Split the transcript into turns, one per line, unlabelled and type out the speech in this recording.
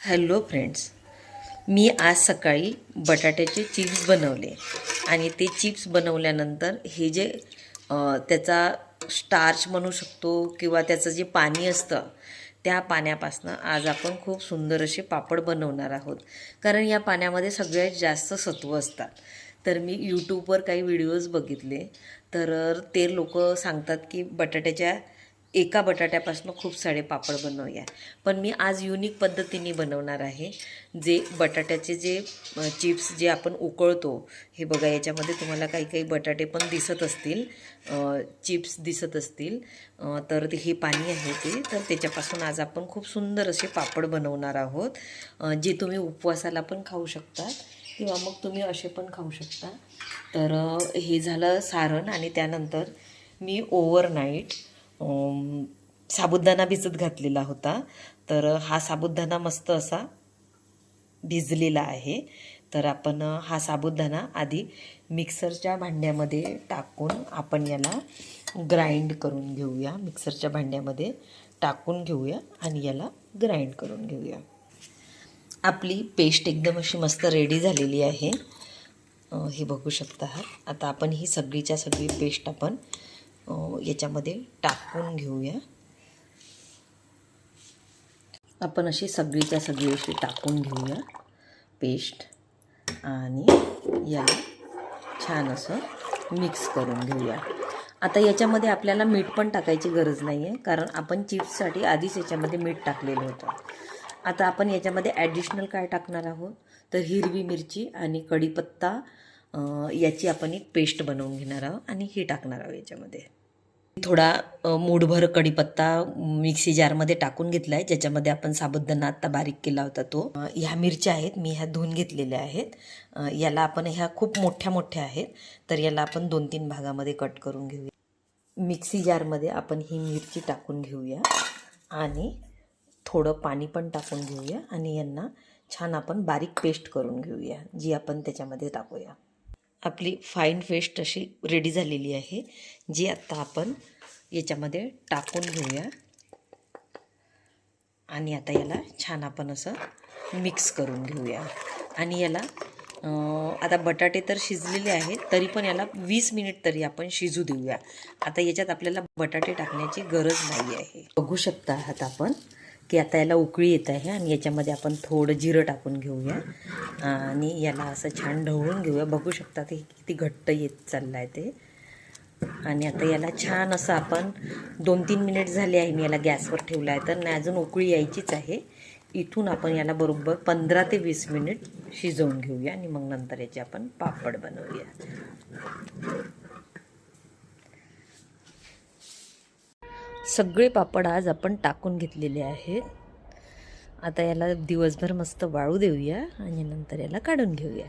Hello friends मी आज सकाळी बटाट्याचे चिप्स बनवले आणि ते चिप्स बनवल्यानंतर हे जे त्याचा स्टार्च म्हणू शकतो किंवा त्याचं जे पाणी असतं त्या पाण्यापासनं आज आपण खूप सुंदर असे पापड बनवणार आहोत. कारण या पाण्यामध्ये सगळ्यात जास्त सत्व असतात. तर मी यूट्यूबवर काही व्हिडिओज बघितले. तर ते लोक सांगतात की बटाट्याच्या एका बटाट्यापासून खूप सारे पापड बनवूया. पण मी आज युनिक पद्धतीने बनवणार आहे जे बटाट्याचे जे चिप्स जे आपण उकळतो हे बघा याच्यामध्ये तुम्हाला काही काही बटाटे पण दिसत असतील. चिप्स दिसत असतील. तर ते हे पाणी आहे ते. तर त्याच्यापासून आज आपण खूप सुंदर असे पापड बनवणार आहोत. जे तुम्ही उपवासाला पण खाऊ शकता किंवा मग तुम्ही असे पण खाऊ शकता. तर हे झालं सारण आणि त्यानंतर मी ओव्हरनाईट साबुदाणा भिजत घातलेला होता. तर हा साबुदाणा मस्त असा भिजलेला आहे. तर आपण हा साबुदाणा आधी मिक्सरच्या भांड्यामध्ये टाकून आपण याला ग्राइंड करून घेऊया. मिक्सरच्या भांड्यामध्ये टाकून घेऊया आणि याला ग्राइंड करून घेऊया. आपली पेस्ट एकदम अशी मस्त रेडी झालेली आहे. हे बघू शकता आहात. आता आपण ही सगळीच्या सगळी पेस्ट आपण याच्यामध्ये टाकून घेऊया. आपण अशी सगळीच्या सगळी अशी टाकून घेऊया पेस्ट. आणि याला छान असं मिक्स करून घेऊया. आता याच्यामध्ये आपल्याला मीठ पण टाकायची गरज नाही आहे कारण आपण चिप्ससाठी आधीच याच्यामध्ये मीठ टाकलेलं होतं. आता आपण याच्यामध्ये ॲडिशनल काय टाकणार आहोत? तर हिरवी मिरची आणि कढीपत्ता याची आपण एक पेस्ट बनवून घेणार आहोत आणि ही टाकणार आहोत याच्यामध्ये. थोडा मूठभर कढीपत्ता मिक्सी जारमध्ये टाकून घेतला आहे ज्याच्यामध्ये आपण साबुदाणा आत्ता बारीक केला होता तो. ह्या मिरच्या आहेत मी ह्या धुवून घेतलेल्या आहेत. याला आपण ह्या खूप मोठ्या मोठ्या आहेत तर याला आपण दोन तीन भागामध्ये कट करून घेऊया. मिक्सी जारमध्ये आपण ही मिरची टाकून घेऊया आणि थोडं पाणी पण टाकून घेऊया आणि यांना छान आपण बारीक पेस्ट करून घेऊया जी आपण त्याच्यामध्ये टाकूया. आपली फाईन पेस्ट अशी रेडी झालेली आहे जी आत्ता आपण याच्यामध्ये टाकून घेऊया. आणि आता याला छान आपण असं मिक्स करून घेऊया. आणि याला आता बटाटे तर शिजलेले आहेत तरी पण याला वीस मिनिट तरी आपण शिजू देऊया. आता याच्यात आपल्याला बटाटे टाकण्याची गरज नाही आहे बघू शकता आहात आपण. की आता याला उकळी येत आहे आणि याच्यामध्ये आपण थोडं जिरं टाकून घेऊया. आणि याला असं छान ढवळून घेऊया. बघू शकता ते किती घट्ट येत चाललं आहे ते. आणि आता याला छान असं आपण दोन तीन मिनिट झाले आहे मी याला गॅसवर ठेवला आहे तर. नाही अजून उकळी यायचीच आहे. इथून आपण याला बरोबर पंधरा ते वीस मिनिट शिजवून घेऊया आणि मग नंतर याचे आपण पापड बनवूया. सगळे पापड आज आपण टाकून घेतलेले आहेत. आता याला दिवसभर मस्त वाळू देऊया आणि नंतर याला काढून घेऊया.